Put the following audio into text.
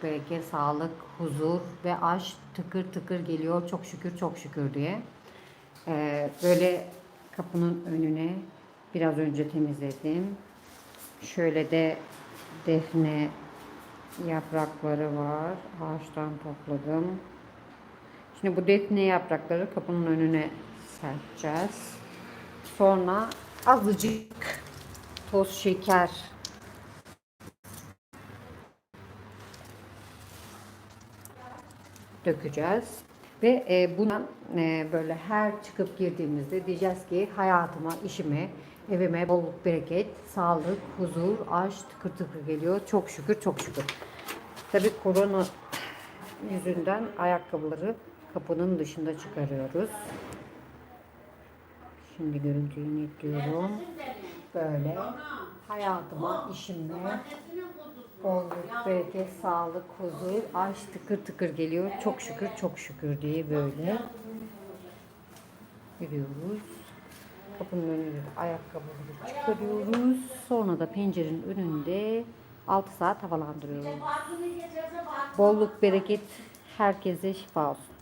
bolluk, bereket, sağlık, huzur ve aşk tıkır tıkır geliyor. Çok şükür, çok şükür diye. Ee, böyle kapının önüne biraz önce temizledim. Şöyle de defne yaprakları var. Ağaçtan topladım. Şimdi bu defne yaprakları kapının önüne serpeceğiz. Sonra azıcık toz şeker dökeceğiz. Ve e, bundan e, böyle her çıkıp girdiğimizde diyeceğiz ki hayatıma, işime, evime bolluk, bereket, sağlık, huzur, aşk tıkır tıkır geliyor. Çok şükür, çok şükür. Tabii korona yüzünden ayakkabıları kapının dışında çıkarıyoruz. Şimdi görüntüyü netliyorum. Böyle hayatıma, işime bolluk, bereket, sağlık, huzur, aşk tıkır tıkır geliyor. Çok şükür, çok şükür diye böyle yürüyoruz. Kapının önünde de ayakkabıları çıkarıyoruz. Sonra da pencerenin önünde 6 saat havalandırıyoruz. Bolluk, bereket herkese şifa olsun.